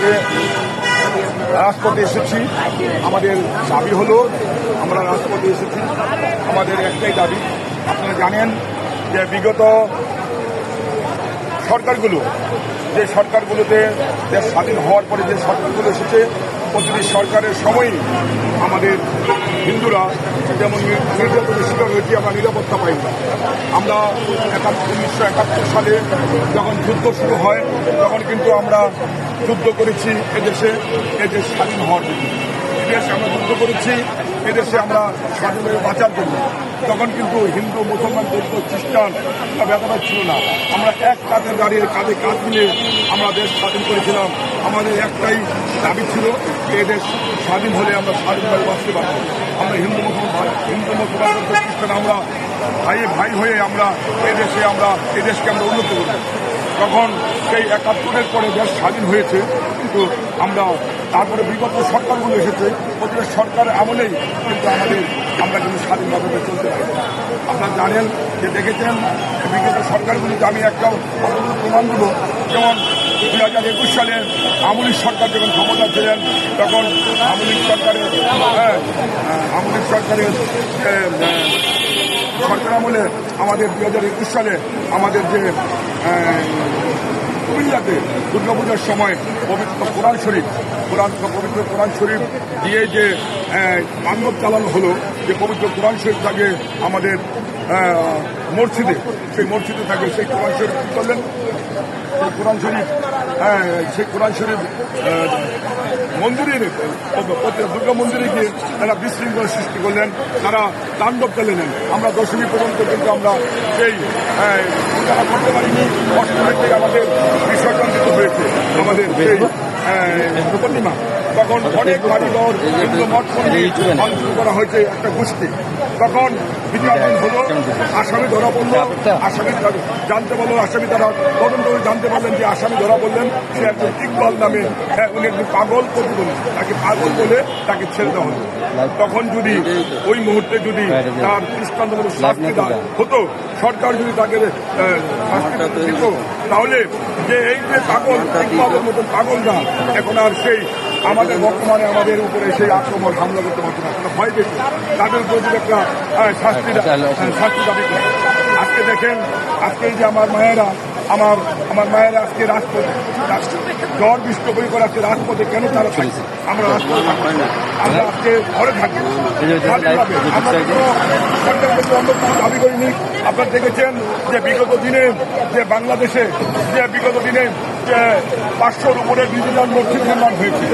আজকে রাজপথে এসেছি, আমাদের দাবি হলো, আমরা রাজপথে এসেছি। আমাদের একটাই দাবি, আপনারা জানেন যে বিগত সরকারগুলো, যে সরকারগুলোতে দেশ স্বাধীন হওয়ার পরে যে সরকারগুলো এসেছে প্রতিটি সরকারের সময়ই আমাদের হিন্দুরা যেমন নির্যাতনের শিকার হয়েছি, আমরা নিরাপত্তা পাই না। আমরা একাত্তর উনিশশো একাত্তর সালে যখন যুদ্ধ শুরু হয়, তখন কিন্তু আমরা যুদ্ধ করেছি এদেশে। এদেশ স্বাধীন হওয়ার জন্য। এদেশে আমরা যুদ্ধ করেছি এদেশে আমরা স্বাধীনভাবে বাঁচার জন্য। তখন কিন্তু হিন্দু, মুসলমান, বৌদ্ধ, খ্রিস্টান ব্যাপারটা ছিল না। আমরা এক কাঁধে দাঁড়িয়ে কাঁধে কাঁধ মিলে আমরা দেশ স্বাধীন করেছিলাম। আমাদের একটাই দাবি ছিল যে এদেশ স্বাধীন হলে আমরা স্বাধীনভাবে বাঁচতে পারব। আমরা হিন্দু, মুসলমান হিন্দু, মুসলমান, বৌদ্ধ, খ্রিস্টান, আমরা ভাই ভাই হয়ে আমরা এদেশে আমরা এদেশকে আমরা উন্নত করব। তখন সেই একাত্তরের পরে দেশ স্বাধীন হয়েছে, কিন্তু আমরা তারপরে বিগত সরকারগুলো এসেছে প্রতিটা সরকার আমলেই কিন্তু আমাদের, আমরা কিন্তু স্বাধীনভাবে চলতে পারি আপনারা জানেন যে দেখেছেন, বিগত সরকারগুলিতে আমি একটা প্রমাণ দেবো। যেমন দুই হাজার একুশ সালে আমলিক সরকার যখন ক্ষমতা ছিলেন, তখন আমলিক সরকারের হ্যাঁ আমলিক সরকারের সরকার আমলে আমাদের দুই হাজার একুশ সালে আমাদের যে কুমিল্লাতে দুর্গাপূজার সময় পবিত্র কোরআন শরীফ, কোরআন পবিত্র কোরআন শরীফ দিয়ে যে মানব চালানো হলো যে পবিত্র কোরআন শরীফ থাকে আমাদের মসজিদে, সেই মসজিদে থাকে সেই কোরআন শরীফ করলেন সেই কোরআন শরীফ হ্যাঁ সেই কোরআন শরীফ মন্দিরে দুর্গা মন্দিরে গিয়ে তারা বিশৃঙ্খলা সৃষ্টি করলেন, তারা তাণ্ডব চালিয়ে নেন আমরা দশমী পর্যন্ত কিন্তু আমরা সেই করতে পারিনি। অষ্টমীর থেকে আমাদের বিসর্জন হয়েছে। আমাদের সেই পূর্ণিমা। তখন অনেক বাড়িঘর হিন্দু মঠ করা হয়েছে একটা গোষ্ঠী। তখন বিজ্ঞাপন হলো আসামি ধরা পড়ল আসামি ধরা- জানতে পারল আসামি তারা তদন্ত করে জানতে পারলেন যে আসামি ধরা পড়লেন। সে একজন ইকবাল নামে হ্যাঁ, উনি একজন পাগল প্রতিবন্ধী। তাকে পাগল বলে তাকে ছেড়ে দেওয়া হলো। তখন যদি ওই মুহূর্তে যদি তার দৃষ্টান্তমূলক শাস্তি হতো সরকার যদি তাকে শাস্তি দিত তাহলে যে এই যে পাগল ইকবালের মতন পাগলরা এখন আর সেই আমাদের বর্তমানে আমাদের উপরে সেই আক্রমণ হামলা করতে পারছে না। তারা ভয় পেয়েছে তাদের উপরে একটা শাস্তি শাস্তি দাবি করে। আজকে দেখেন আজকে এই যে আমার মায়েরা আমার আমার মায়েরা আজকে রাজপথে জ্বর বৃষ্টি বই করে আজকে রাজপথে কেন তারা থাকছে আমরা রাজপথে থাকব। আমরা আজকে ঘরে থাকি কোনো কোনো দাবি করিনি। আপনারা দেখেছেন যে বিগত দিনে যে বাংলাদেশে যে বিগত দিনে যে পাঁচশোর উপরে ডিজিটাল মসজিদ নির্মাণ হয়েছে।